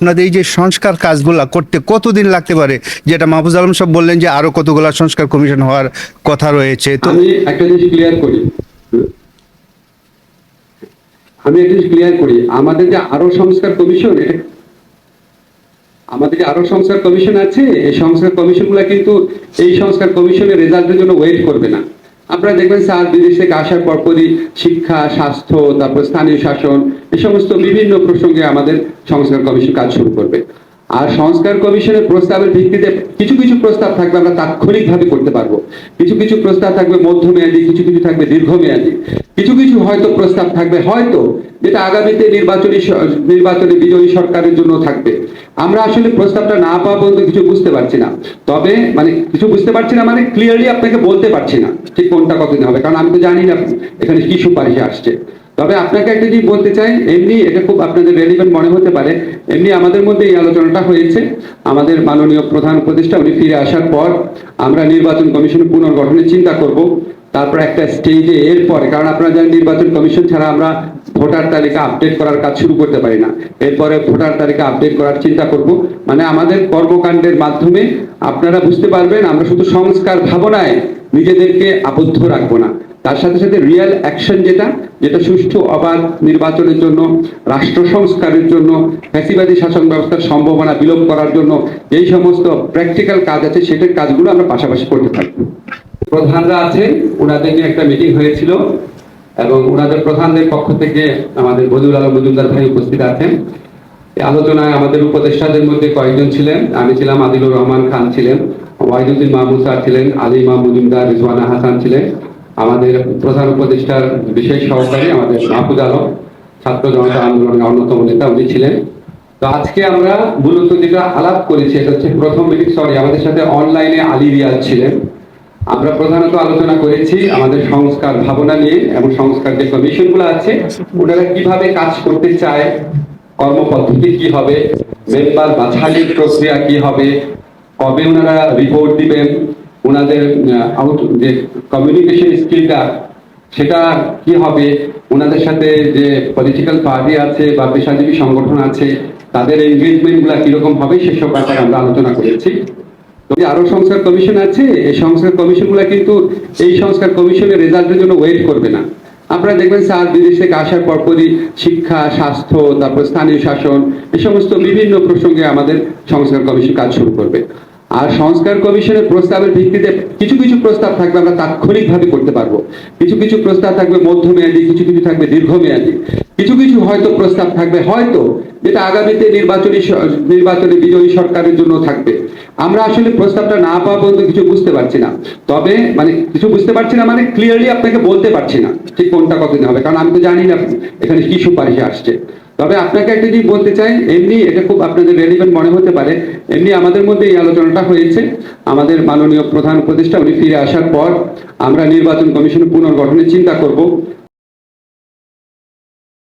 আপনাদের এই যে সংস্কার কাজগুলা করতে কতদিন লাগতে পারে? যেটা মাহফুজ আলম সব বললেন যে আরও কতগুলা সংস্কার কমিশন হওয়ার কথা রয়েছে। তো আমি একটা জিনিস ক্লিয়ার করি। আমি একটা জিনিস ক্লিয়ার করি। আমাদের যে আরও সংস্কার কমিশন, আমাদের যে আরও সংস্কার কমিশন আছে, এই সংস্কার কমিশনগুলো কিন্তু এই সংস্কার কমিশনের রেজাল্টের জন্য ওয়েট করবে না। আপনারা দেখবেন স্যার, বিদেশ থেকে আসার পরপরই শিক্ষা, স্বাস্থ্য, তারপর স্থানীয় শাসন, এ সমস্ত বিভিন্ন প্রসঙ্গে আমাদের সংস্কার কমিশন কাজ শুরু করবে। আর সংস্কার কমিশনের প্রস্তাবের ভিত্তিতে কিছু কিছু প্রস্তাব থাকবে আমরা তাৎক্ষণিক ভাবে করতে পারব। কিছু কিছু প্রস্তাব থাকবে মধ্যমেয়াদী, কিছু কিছু থাকবে দীর্ঘমেয়াদী। কিছু কিছু হয়তো প্রস্তাব থাকবে, হয়তো যেটা আগামীতে নির্বাচনী নির্বাচনে বিজয়ী সরকারের জন্য থাকবে। আমরা আসলে প্রস্তাবটা না পাওয়া পর্যন্ত কিছু বুঝতে পারছি না। তবে মানে কিছু বুঝতে পারছি না মানে ক্লিয়ারলি আপনাকে বলতে পারছি না ঠিক কোনটা কতদিন হবে। কারণ আমি তো জানি না এখানে কি সুপারিশে আসছে। তবে আপনাকে একটা জিনিস বলতে চাই, এমনি এটা খুব আপনাদের রেলিভেন্ট মনে হতে পারে। এমনি আমাদের মধ্যে এই আলোচনাটা হয়েছে। আমাদের মাননীয় প্রধান উপদেষ্টা উনি ফিরে আসার পর আমরা নির্বাচন কমিশন পুনর্গঠনের চিন্তা করব। তারপর একটা স্টেজে এরপরে, কারণ আপনারা জানেন নির্বাচন কমিশন ছাড়া আমরা ভোটার তালিকা আপডেট করার কাজ শুরু করতে পারি না। এরপরে ভোটার তালিকা আপডেট করার চিন্তা করব। মানে আমাদের কর্মকাণ্ডের মাধ্যমে আপনারা বুঝতে পারবেন, আমরা শুধু সংস্কার ভাবনায় নিজেদেরকে আবদ্ধ রাখব না। তার সাথে সাথে রিয়েল অ্যাকশন যেটা যেটা সুষ্ঠু অবাধ নির্বাচনের জন্য, রাষ্ট্র সংস্কারের জন্য, ফ্যাসিবাদী শাসন ব্যবস্থার সম্ভাবনা বিলোপ করার জন্য এই সমস্ত প্র্যাকটিক্যাল কাজ আছে, সেটার কাজগুলো আমরা পাশাপাশি করতে থাকব প্রধানরা আছেন, ওনাদের নিয়ে একটা মিটিং হয়েছিল। এবং ওনাদের প্রধানদের পক্ষ থেকে আমাদের বদুল আলম মজুমদার ভাই উপস্থিত আছেন। আলোচনায় আমাদের উপদেষ্টাদের মধ্যে কয়েকজন ছিলেন। আমি ছিলাম আদিলুর রহমান খান ছিলেন ওয়াহিদুদ্দিন মাহমুদ স্যার ছিলেন, আলী মা মজুমদার রিজওয়ানা হাসান ছিলেন। আমাদের প্রধান উপদেষ্টার বিশেষ সহকারী আমাদের মাহফুজ আলম, ছাত্র জনতা আন্দোলনের অন্যতম নেতা, উনি ছিলেন। তো আজকে আমরা মূলত যেটা আলাপ করেছি, এটা হচ্ছে প্রথম মিটিং সরি আমাদের সাথে অনলাইনে আলী রিয়াজ ছিলেন। আমরা প্রধানত আলোচনা করেছি আমাদের সংস্কার ভাবনা নিয়ে এবং সংস্কার যে কমিশনগুলো আছে, ওনারা কীভাবে কাজ করতে চায়, কর্মপদ্ধতি কি হবে, মেম্বার বাছাইয়ের প্রক্রিয়া কি হবে, কবে ওনারা রিপোর্ট দিবেন, ওনাদের যে কমিউনিকেশন স্কিলটা সেটা কি হবে, ওনাদের সাথে যে পলিটিক্যাল পার্টি আছে বা পেশাজীবী সংগঠন আছে, তাদের এনগেজমেন্টগুলা কীরকম হবে সেসব ব্যাপারে আমরা আলোচনা করেছি। তো যে আরও সংস্কার কমিশন আছে, এই সংস্কার কমিশনগুলো কিন্তু এই সংস্কার কমিশনের রেজাল্টের জন্য ওয়েট করবে না। আপনারা দেখবেন স্যার, বিদেশ থেকে আসার পরপরই শিক্ষা, স্বাস্থ্য, তারপর স্থানীয় শাসন এই সমস্ত বিভিন্ন প্রসঙ্গে আমাদের সংস্কার কমিশন কাজ শুরু করবে। আর সংস্কার কমিশনের প্রস্তাবের ভিত্তিতে কিছু কিছু প্রস্তাব থাকবে আমরা তাৎক্ষণিকভাবে করতে পারব। কিছু কিছু প্রস্তাব থাকবে মধ্যমেয়াদী, কিছু কিছু থাকবে দীর্ঘমেয়াদী। কিছু কিছু হয়তো প্রস্তাব থাকবে, হয়তো যেটা আগামীতে নির্বাচনী নির্বাচনে বিজয়ী সরকারের জন্য থাকবে। আমরা আসলে প্রস্তাবটা না পাওয়া পর্যন্ত কিছু বুঝতে পারছি না। তবে মানে কিছু বুঝতে পারছি না মানে ক্লিয়ারলি আপনাকে বলতে পারছি না ঠিক কোনটা কতদিন হবে। কারণ আমি তো জানি না এখানে কি সুপারিশে আসছে। তবে আপনাকে একটা জিনিস বলতে চাই, এমনি এটা খুব আপনাদের রেলিভেন্ট মনে হতে পারে, এমনি আমাদের মধ্যে এই আলোচনাটা হয়েছে। আমাদের মাননীয় প্রধান উপদেষ্টা, উনি ফিরে আসার পর আমরা নির্বাচন কমিশন পুনর্গঠনের চিন্তা করব।